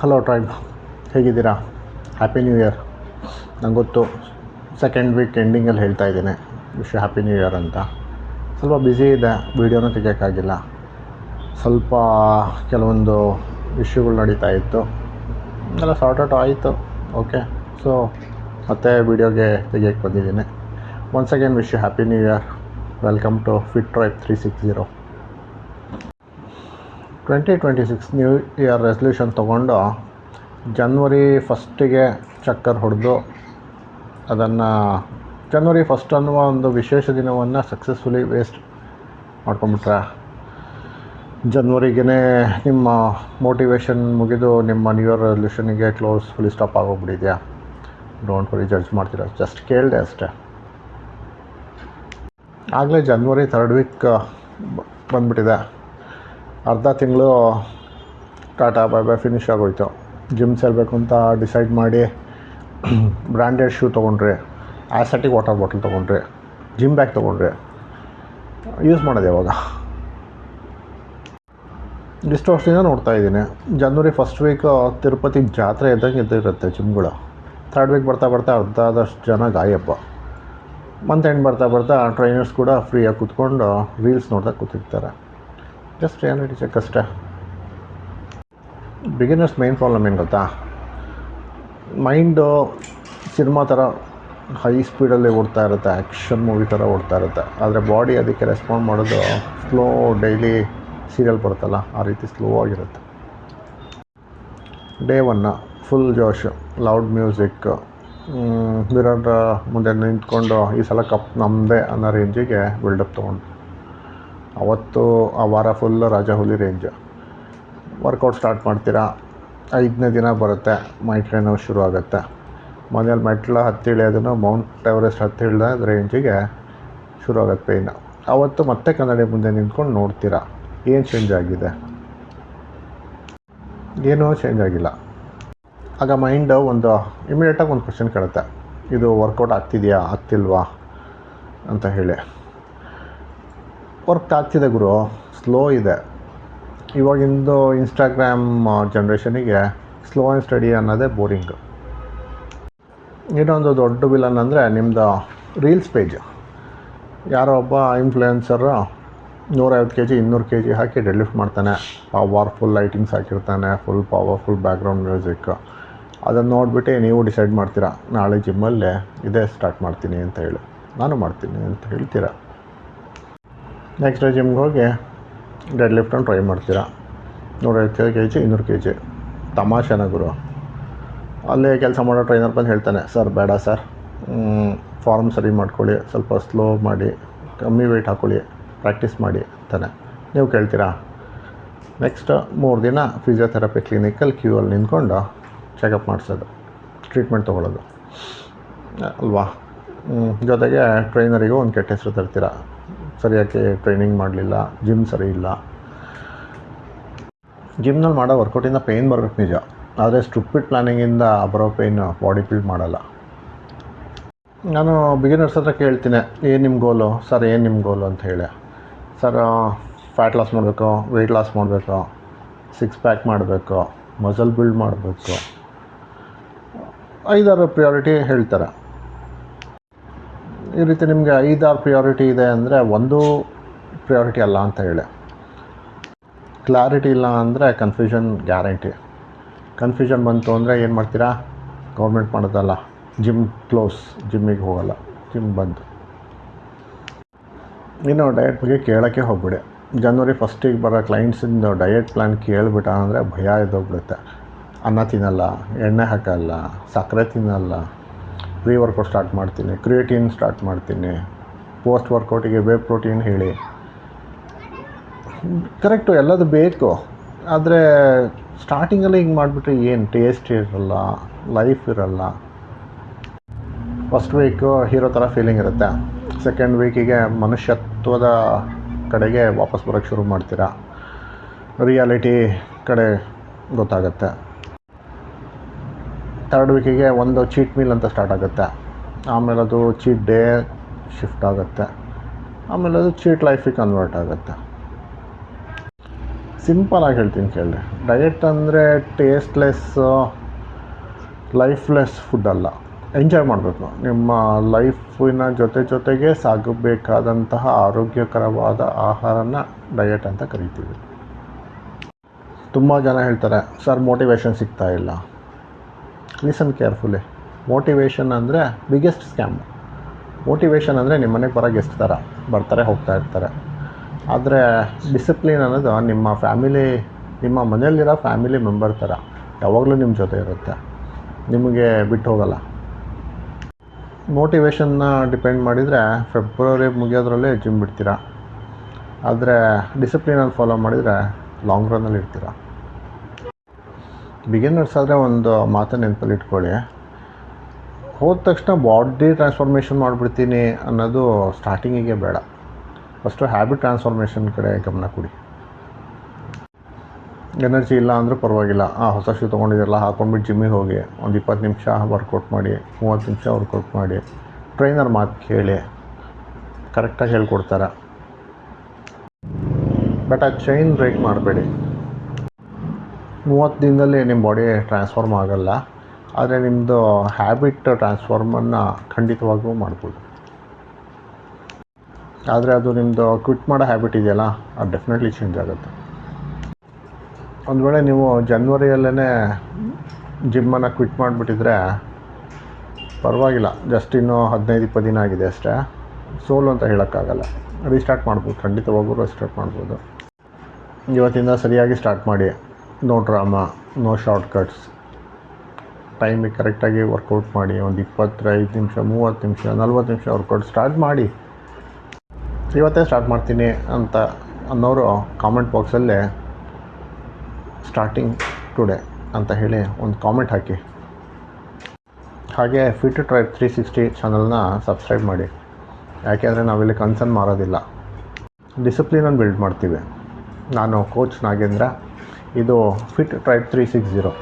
Hello tribe ಹೇಗಿದ್ದೀರಾ? Happy new year ನಂಗೆ ಗೊತ್ತು ಸೆಕೆಂಡ್ ವೀಕ್ ಎಂಡಿಂಗಲ್ಲಿ ಹೇಳ್ತಾ ಇದ್ದೀನಿ. ವಿಶ್ ಹ್ಯಾಪಿ ನ್ಯೂ ಇಯರ್ ಅಂತ. ಸ್ವಲ್ಪ ಬ್ಯುಸಿ ಇದೆ ವೀಡಿಯೋನೂ ತೆಗಿಯೋಕ್ಕಾಗಿಲ್ಲ. ಸ್ವಲ್ಪ ಕೆಲವೊಂದು ಇಶ್ಯೂಗಳು ನಡೀತಾ ಇತ್ತು. ಎಲ್ಲ ಸಾರ್ಟ್ ಔಟ್ ಆಯಿತು ಓಕೆ ಸೊ ಮತ್ತೆ ವೀಡಿಯೋಗೆ ತೆಗಿಯೋಕ್ಕೆ ಬಂದಿದ್ದೀನಿ. Once again wish happy new year welcome to fit tribe three six zero twenty twenty six new year resolution ತೊಗೊಂಡು ಜನ್ವರಿ ಫಸ್ಟಿಗೆ ಚಕ್ಕರ್ ಹೊಡೆದು ಅದನ್ನು ಜನ್ವರಿ ಫಸ್ಟ್ ಅನ್ನುವ ಒಂದು ವಿಶೇಷ ದಿನವನ್ನು ಸಕ್ಸಸ್ಫುಲಿ ವೇಸ್ಟ್ ಮಾಡ್ಕೊಂಬಿಟ್ರೆ ಜನ್ವರಿಗೇ ನಿಮ್ಮ ಮೋಟಿವೇಶನ್ ಮುಗಿದು ನಿಮ್ಮ ನ್ಯೂ ಇಯರ್ ರೆಸಲ್ಯೂಷನಿಗೆ ಕ್ಲೋಸ್ ಫುಲಿ ಸ್ಟಾಪ್ ಆಗೋಗ್ಬಿಟ್ಟಿದೆಯಾ? ಡೋಂಟ್ ವರಿ ಜಡ್ಜ್ ಮಾಡ್ತೀರಾ? ಜಸ್ಟ್ ಕೇಳಿದೆ ಅಷ್ಟೇ. ಆಗಲೇ ಜನ್ವರಿ ಥರ್ಡ್ ವೀಕ್ ಬಂದುಬಿಟ್ಟಿದೆ. ಅರ್ಧ ತಿಂಗಳು, ಟಾಟಾ ಬೈ ಬೈ ಫಿನಿಷ್ ಆಗೋಯ್ತು. ಜಿಮ್ ಸೇರಬೇಕು ಅಂತ ಡಿಸೈಡ್ ಮಾಡಿ ಬ್ರ್ಯಾಂಡೆಡ್ ಶೂ ತೊಗೊಂಡ್ರಿ ಆ್ಯಸೆಟಿಕ್ ವಾಟರ್ ಬಾಟಲ್ ತೊಗೊಂಡ್ರಿ ಜಿಮ್ ಬ್ಯಾಗ್ ತೊಗೊಂಡ್ರಿ ಯೂಸ್ ಮಾಡೋದು ಯಾವಾಗ? ಇಷ್ಟು ವರ್ಷದಿಂದ ನೋಡ್ತಾ ಇದ್ದೀನಿ. ಜನ್ವರಿ ಫಸ್ಟ್ ವೀಕ್ ತಿರುಪತಿ ಜಾತ್ರೆ ಇದ್ದಂಗೆ ಇದ್ದಿರುತ್ತೆ ಜಿಮ್ಗಳು ಥರ್ಡ್ ವೀಕ್ ಬರ್ತಾ ಬರ್ತಾ ಅರ್ಧದಷ್ಟು ಜನ ಗಾಯಪ್ಪ. ಮಂತ್ ಎಂಡ್ ಬರ್ತಾ ಬರ್ತಾ ಟ್ರೈನರ್ಸ್ ಕೂಡ ಫ್ರೀಯಾಗಿ ಕೂತ್ಕೊಂಡು ರೀಲ್ಸ್ ನೋಡ್ತಾ ಕೂತಿರ್ತಾರೆ. ಜಸ್ಟ್ ರಿಯಾಲಿಟಿ ಚೆಕ್ ಅಷ್ಟೇ. ಬಿಗಿನರ್ಸ್ ಮೈನ್ ಪ್ರಾಬ್ಲಮ್ ಏನು ಗೊತ್ತಾ? ಮೈಂಡು ಸಿನಿಮಾ ಥರ ಹೈ ಸ್ಪೀಡಲ್ಲಿ ಓಡ್ತಾ ಇರುತ್ತೆ ಆ್ಯಕ್ಷನ್ ಮೂವಿ ಥರ ಓಡ್ತಾ ಇರುತ್ತೆ. ಆದರೆ ಬಾಡಿ ಅದಕ್ಕೆ ರೆಸ್ಪಾಂಡ್ ಮಾಡೋದು ಸ್ಲೋ ಡೈಲಿ ಸೀರಿಯಲ್ ಬರುತ್ತಲ್ಲ, ಆ ರೀತಿ ಸ್ಲೋ ಆಗಿರುತ್ತೆ. ಡೇ ಒನ್ನ ಫುಲ್ ಜೋಶ್ ಲೌಡ್ ಮ್ಯೂಸಿಕ್ ಮಿರರ್ ಮುಂದೆ ನಿಂತ್ಕೊಂಡು ಈ ಸಲ ಕಪ್ ನಮ್ಮದೇ ಅನ್ನೋ ರೇಂಜಿಗೆ ಬಿಲ್ಡಪ್ ತೊಗೊಂಡು ಅವತ್ತು ಆ ವಾರ ಫುಲ್ ರಾಜ ಹುಲಿ ರೇಂಜ್ ವರ್ಕೌಟ್ ಸ್ಟಾರ್ಟ್ ಮಾಡ್ತೀರಾ? ಐದನೇ ದಿನ ಬರುತ್ತೆ ಮೈಟ್ರೆ ನೋವು ಶುರು ಆಗುತ್ತೆ. ಮನೇಲಿ ಮೆಟ್ಲು ಹತ್ತಿ ಇಳಿಯೋದನ್ನು ಮೌಂಟ್ ಎವರೆಸ್ಟ್ ಹತ್ತಿ ಇಳಿದ ರೇಂಜಿಗೆ ಶುರು ಆಗುತ್ತೆ ಪೇಯ್ನು ಅವತ್ತು ಮತ್ತೆ ಕನ್ನಡಿ ಮುಂದೆ ನಿಂತ್ಕೊಂಡು ನೋಡ್ತೀರಾ? ಏನು ಚೇಂಜ್ ಆಗಿದೆ? ಏನೂ ಚೇಂಜ್ ಆಗಿಲ್ಲ. ಆಗ ಮೈಂಡು ಒಂದು ಇಮಿಡಿಯೇಟಾಗಿ ಒಂದು ಕ್ವಶನ್ ಕೇಳುತ್ತೆ. ಇದು ವರ್ಕೌಟ್ ಆಗ್ತಿದೆಯಾ, ಆಗ್ತಿಲ್ವಾ ಅಂತ ಹೇಳಿ. ವರ್ಕ್ ಆಗ್ತಿದೆ ಗುರು, ಸ್ಲೋ ಇದೆ. ಇವಾಗಿಂದು ಇನ್ಸ್ಟಾಗ್ರಾಮ್ ಜನ್ರೇಷನಿಗೆ ಸ್ಲೋ ಆ್ಯಂಡ್ ಸ್ಟಡಿ ಅನ್ನೋದೇ ಬೋರಿಂಗ್ ಇನ್ನೊಂದು ದೊಡ್ಡ ವಿಲನ್ ಅಂದರೆ ನಿಮ್ಮದು ರೀಲ್ಸ್ ಪೇಜ್ ಯಾರೋ ಒಬ್ಬ ಇನ್ಫ್ಲೂಯೆನ್ಸರು ನೂರೈವತ್ತು ಕೆ ಜಿ ಇನ್ನೂರು ಕೆ ಜಿ ಹಾಕಿ ಡೆಲಿಫ್ಟ್ ಲಿಫ್ಟ್ ಮಾಡ್ತಾನೆ. ಪವರ್ಫುಲ್ ಲೈಟಿಂಗ್ಸ್ ಹಾಕಿರ್ತಾನೆ ಫುಲ್ ಪವರ್ಫುಲ್ ಬ್ಯಾಕ್ಗ್ರೌಂಡ್ ಮ್ಯೂಸಿಕ್ ಅದನ್ನು ನೋಡಿಬಿಟ್ಟು ನೀವು ಡಿಸೈಡ್ ಮಾಡ್ತೀರಾ, ನಾಳೆ ಜಿಮ್ಮಲ್ಲೇ ಇದೇ ಸ್ಟಾರ್ಟ್ ಮಾಡ್ತೀನಿ ಅಂತ ಹೇಳಿ. ನಾನು ಮಾಡ್ತೀನಿ ಅಂತ ಹೇಳ್ತೀರಾ? ನೆಕ್ಸ್ಟ್ ಜಿಮ್ಗೆ ಹೋಗಿ ಡೆಡ್ ಲಿಫ್ಟನ್ನು ಟ್ರೈ ಮಾಡ್ತೀರಾ? ನೂರೈವತ್ತು ಕೆ ಜಿ ಇನ್ನೂರು ಕೆ ಜಿ ತಮಾಷೆನ ಗುರು. ಅಲ್ಲೇ ಕೆಲಸ ಮಾಡೋ ಟ್ರೈನರ್ ಬಂದು ಹೇಳ್ತಾನೆ, ಸರ್, ಬೇಡ ಸರ್. ಫಾರ್ಮ್ ಸರಿ ಮಾಡ್ಕೊಳ್ಳಿ. ಸ್ವಲ್ಪ ಸ್ಲೋ ಮಾಡಿ, ಕಮ್ಮಿ ವೆಯ್ಟ್ ಹಾಕ್ಕೊಳ್ಳಿ ಪ್ರಾಕ್ಟೀಸ್ ಮಾಡಿ, ಅಂತಾನೆ. ನೀವು ಕೇಳ್ತೀರಾ? ನೆಕ್ಸ್ಟ್ ಮೂರು ದಿನ ಫಿಸಿಯೋಥೆರಪಿ ಕ್ಲಿನಿಕಲ್ಲಿ ಕ್ಯೂ ಅಲ್ಲಿ ನಿಂತ್ಕೊಂಡು ಚೆಕಪ್ ಮಾಡಿಸೋದು ಟ್ರೀಟ್ಮೆಂಟ್ ತೊಗೊಳ್ಳೋದು ಅಲ್ವಾ? ಜೊತೆಗೆ ಟ್ರೈನರಿಗೂ ಒಂದು ಕೆಟ್ಟ ಹೆಸರು ತರ್ತೀರ? ಸರಿಯಾಗಿ ಟ್ರೈನಿಂಗ್ ಮಾಡಲಿಲ್ಲ ಜಿಮ್ ಸರಿ ಇಲ್ಲ. ಜಿಮ್ನಲ್ಲಿ ಮಾಡೋ ವರ್ಕೌಟಿಂದ ಪೇಯ್ನ್ ಬರಬೇಕು ನಿಜ. ಆದರೆ ಸ್ಟ್ರಿಪ್ಪಿಟ್ ಪ್ಲ್ಯಾನಿಂಗಿಂದ ಬರೋ ಪೇಯ್ನ್ ಬಾಡಿ ಬಿಲ್ಡ್ ಮಾಡಲ್ಲ. ನಾನು ಬಿಗಿನರ್ಸ್ ಹತ್ರ ಕೇಳ್ತೀನಿ, ಏನು ನಿಮ್ಮ ಗೋಲು ಸರ್, ಏನು ನಿಮ್ಮ ಗೋಲು ಅಂತ ಹೇಳಿ. ಸರ್ ಫ್ಯಾಟ್ ಲಾಸ್ ಮಾಡಬೇಕು ವೆಯ್ಟ್ ಲಾಸ್ ಮಾಡಬೇಕು ಸಿಕ್ಸ್ ಪ್ಯಾಕ್ ಮಾಡಬೇಕು ಮಸಲ್ ಬಿಲ್ಡ್ ಮಾಡಬೇಕು. ಐದಾರು ಪ್ರಿಯಾರಿಟಿ ಹೇಳ್ತಾರೆ. ಈ ರೀತಿ ನಿಮಗೆ ಐದಾರು ಪ್ರಿಯಾರಿಟಿ ಇದೆ ಅಂದರೆ ಒಂದು ಪ್ರಿಯಾರಿಟಿ ಅಲ್ಲ ಅಂತ ಹೇಳಿ. ಕ್ಲಾರಿಟಿ ಇಲ್ಲ ಅಂದರೆ ಕನ್ಫ್ಯೂಷನ್ ಗ್ಯಾರಂಟಿ ಕನ್ಫ್ಯೂಷನ್ ಬಂತು ಅಂದರೆ ಏನು ಮಾಡ್ತೀರಾ? ಗೌರ್ಮೆಂಟ್ ಮಾಡೋದಲ್ಲ. ಜಿಮ್ ಕ್ಲೋಸ್ ಜಿಮ್ಮಿಗೆ ಹೋಗಲ್ಲ. ಜಿಮ್ ಬಂತು. ಇನ್ನು ಡಯಟ್ ಬಗ್ಗೆ ಕೇಳೋಕ್ಕೆ ಹೋಗ್ಬಿಡಿ. ಜನವರಿ ಫಸ್ಟಿಗೆ ಬರೋ ಕ್ಲೈಂಟ್ಸಿಂದು ಡಯಟ್ ಪ್ಲ್ಯಾನ್ ಕೇಳಿಬಿಟ್ಟ ಅಂದರೆ ಭಯ ಇದ್ದೋಗ್ಬಿಡುತ್ತೆ ಅನ್ನ ತಿನ್ನಲ್ಲ, ಎಣ್ಣೆ ಹಾಕಲ್ಲ, ಸಕ್ಕರೆ ತಿನ್ನಲ್ಲ. ಪ್ರೀ ವರ್ಕೌಟ್ ಸ್ಟಾರ್ಟ್ ಮಾಡ್ತೀನಿ ಕ್ರಿಯೇಟಿನ್ ಸ್ಟಾರ್ಟ್ ಮಾಡ್ತೀನಿ ಪೋಸ್ಟ್ ವರ್ಕೌಟಿಗೆ ವೇ ಪ್ರೋಟೀನ್ ಹೇಳಿ. ಕರೆಕ್ಟು ಎಲ್ಲದು ಬೇಕು. ಆದರೆ ಸ್ಟಾರ್ಟಿಂಗಲ್ಲಿ ಹಿಂಗೆ ಮಾಡಿಬಿಟ್ರೆ ಏನು? ಟೇಸ್ಟ್ ಇರಲ್ಲ ಲೈಫ್ ಇರಲ್ಲ. ಫಸ್ಟ್ ವೀಕು ಹೀರೋ ಥರ ಫೀಲಿಂಗ್ ಇರುತ್ತೆ. ಸೆಕೆಂಡ್ ವೀಕಿಗೆ ಮನುಷ್ಯತ್ವದ ಕಡೆಗೆ ವಾಪಸ್ ಬರೋಕ್ಕೆ ಶುರು ಮಾಡ್ತೀರಾ? ರಿಯಾಲಿಟಿ ಕಡೆ ಗೊತ್ತಾಗುತ್ತೆ. ತರ್ಡ್ ವೀಕಿಗೆ ಒಂದು ಚೀಟ್ ಮೀಲ್ ಅಂತ ಸ್ಟಾರ್ಟ್ ಆಗುತ್ತೆ. ಆಮೇಲೆ ಅದು ಚೀಟ್ ಡೇ ಶಿಫ್ಟ್ ಆಗುತ್ತೆ. ಆಮೇಲೆ ಅದು ಚೀಟ್ ಲೈಫಿಗೆ ಕನ್ವರ್ಟ್ ಆಗುತ್ತೆ. ಸಿಂಪಲಾಗಿ ಹೇಳ್ತೀನಿ ಕೇಳಿ ಡಯೆಟ್ ಅಂದರೆ ಟೇಸ್ಟ್ಲೆಸ್ ಲೈಫ್ಲೆಸ್ ಫುಡ್ ಅಲ್ಲ. ಎಂಜಾಯ್ ಮಾಡಬೇಕು ನಿಮ್ಮ ಲೈಫಿನ ಜೊತೆ ಜೊತೆಗೆ ಸಾಗಬೇಕಾದಂತಹ ಆರೋಗ್ಯಕರವಾದ ಆಹಾರನ ಡಯೆಟ್ ಅಂತ ಕರಿತೀವಿ. ತುಂಬ ಜನ ಹೇಳ್ತಾರೆ, ಸರ್ ಮೋಟಿವೇಶನ್ ಸಿಗ್ತಾ ಇಲ್ಲ. ಲಿಸನ್ ಕೇರ್ಫುಲಿ ಮೋಟಿವೇಶನ್ ಅಂದರೆ ಬಿಗ್ಗೆಸ್ಟ್ ಸ್ಕ್ಯಾಮ್ ಮೋಟಿವೇಶನ್ ಅಂದರೆ ನಿಮ್ಮ ಮನೆಗೆ ಬರೋ ಗೆಸ್ಟ್ ಥರ ಬರ್ತಾರೆ, ಹೋಗ್ತಾ ಇರ್ತಾರೆ. ಆದರೆ ಡಿಸಿಪ್ಲಿನ್ ಅನ್ನೋದು ನಿಮ್ಮ ಫ್ಯಾಮಿಲಿ ನಿಮ್ಮ ಮನೆಯಲ್ಲಿರೋ ಫ್ಯಾಮಿಲಿ ಮೆಂಬರ್ ಥರ ಯಾವಾಗಲೂ ನಿಮ್ಮ ಜೊತೆ ಇರುತ್ತೆ. ನಿಮಗೆ ಬಿಟ್ಟು ಹೋಗಲ್ಲ. ಮೋಟಿವೇಶನ್ನ ಡಿಪೆಂಡ್ ಮಾಡಿದರೆ ಫೆಬ್ರವರಿ ಮುಗಿಯೋದ್ರಲ್ಲೇ ಜಿಮ್ ಬಿಡ್ತೀರಾ. ಆದರೆ ಡಿಸಿಪ್ಲಿನಲ್ಲಿ ಫಾಲೋ ಮಾಡಿದರೆ ಲಾಂಗ್ ರನ್ನಲ್ಲಿ ಇರ್ತೀರ. ಬಿಗಿನರ್ಸ್ ಆದರೆ ಒಂದು ಮಾತು ನೆನಪಲ್ಲಿ ಇಟ್ಕೊಳ್ಳಿ ಹೋದ ತಕ್ಷಣ ಬಾಡಿ ಟ್ರಾನ್ಸ್ಫಾರ್ಮೇಷನ್ ಮಾಡಿಬಿಡ್ತೀನಿ ಅನ್ನೋದು ಸ್ಟಾರ್ಟಿಂಗಿಗೆ ಬೇಡ. ಫಸ್ಟು ಹ್ಯಾಬಿಟ್ ಟ್ರಾನ್ಸ್ಫಾರ್ಮೇಷನ್ ಕಡೆ ಗಮನ ಕೊಡಿ. ಎನರ್ಜಿ ಇಲ್ಲ ಅಂದರೂ ಪರವಾಗಿಲ್ಲ. ಆ ಹೊಸ ಶೂ ತೊಗೊಂಡಿದ್ದೆಲ್ಲ ಹಾಕೊಂಡ್ಬಿಟ್ಟು ಜಿಮ್ಮಿಗೆ ಹೋಗಿ ಒಂದು ಇಪ್ಪತ್ತು ನಿಮಿಷ ವರ್ಕೌಟ್ ಮಾಡಿ, ಮೂವತ್ತು ನಿಮಿಷ ವರ್ಕೌಟ್ ಮಾಡಿ ಟ್ರೈನರ್ ಮಾತು ಕೇಳಿ. ಕರೆಕ್ಟಾಗಿ ಹೇಳ್ಕೊಡ್ತಾರೆ. ಬಟ್ ಆ ಚೈನ್ ಬ್ರೇಕ್ ಮಾಡಬೇಡಿ. ಮೂವತ್ತು ದಿನದಲ್ಲಿ ನಿಮ್ಮ ಬಾಡಿ ಟ್ರಾನ್ಸ್ಫಾರ್ಮ್ ಆಗೋಲ್ಲ. ಆದರೆ ನಿಮ್ಮದು ಹ್ಯಾಬಿಟ್ ಟ್ರಾನ್ಸ್ಫಾರ್ಮನ್ನು ಖಂಡಿತವಾಗೂ ಮಾಡ್ಬೋದು. ಆದರೆ ಅದು ನಿಮ್ಮದು ಕ್ವಿಟ್ ಮಾಡೋ ಹ್ಯಾಬಿಟ್ ಇದೆಯಲ್ಲ, ಅದು ಡೆಫಿನೆಟ್ಲಿ ಚೇಂಜ್ ಆಗುತ್ತೆ. ಒಂದು ವೇಳೆ ನೀವು ಜನ್ವರಿಯಲ್ಲೇ ಜಿಮ್ಮನ್ನು ಕ್ವಿಟ್ ಮಾಡಿಬಿಟ್ಟಿದ್ರೆ ಪರವಾಗಿಲ್ಲ ಜಸ್ಟ್ ಇನ್ನೂ ಹದಿನೈದು, ಇಪ್ಪತ್ತು ದಿನ ಆಗಿದೆ ಅಷ್ಟೇ. ಸೋಲು ಅಂತ ಹೇಳೋಕ್ಕಾಗಲ್ಲ. ರೀಸ್ಟಾರ್ಟ್ ಮಾಡ್ಬೋದು ಖಂಡಿತವಾಗೂ ರೀಸ್ಟಾರ್ಟ್ ಮಾಡ್ಬೋದು. ಇವತ್ತಿಂದ ಸರಿಯಾಗಿ ಸ್ಟಾರ್ಟ್ ಮಾಡಿ. No drama no short cuts ಟೈಮಿಗೆ ಕರೆಕ್ಟಾಗಿ ವರ್ಕೌಟ್ ಮಾಡಿ, ಒಂದು ಇಪ್ಪತ್ತೈದು ನಿಮಿಷ, ಮೂವತ್ತು ನಿಮಿಷ, ನಲ್ವತ್ತು ನಿಮಿಷ ವರ್ಕೌಟ್ ಸ್ಟಾರ್ಟ್ ಮಾಡಿ. ಇವತ್ತೇ ಸ್ಟಾರ್ಟ್ ಮಾಡ್ತೀನಿ ಅಂತ ಅನ್ನೋರು ಕಾಮೆಂಟ್ ಬಾಕ್ಸಲ್ಲೇ ಸ್ಟಾರ್ಟಿಂಗ್ ಟುಡೇ ಅಂತ ಹೇಳಿ ಒಂದು ಕಾಮೆಂಟ್ ಹಾಕಿ. ಹಾಗೆ ಫಿಟ್ ಟ್ರೈಬ್ ತ್ರೀ ಸಿಕ್ಸ್ಟಿ ಚಾನಲ್ನ ಸಬ್ಸ್ಕ್ರೈಬ್ ಮಾಡಿ. ಯಾಕೆಂದರೆ ನಾವಿಲ್ಲಿ ಕನ್ಸರ್ನ್ ಮಾರೋದಿಲ್ಲ. ಡಿಸಿಪ್ಲಿನನ್ನು ಬಿಲ್ಡ್ ಮಾಡ್ತೀವಿ. ನಾನು ಕೋಚ್ ನಾಗೇಂದ್ರ. ಇದು fit tribe three six zero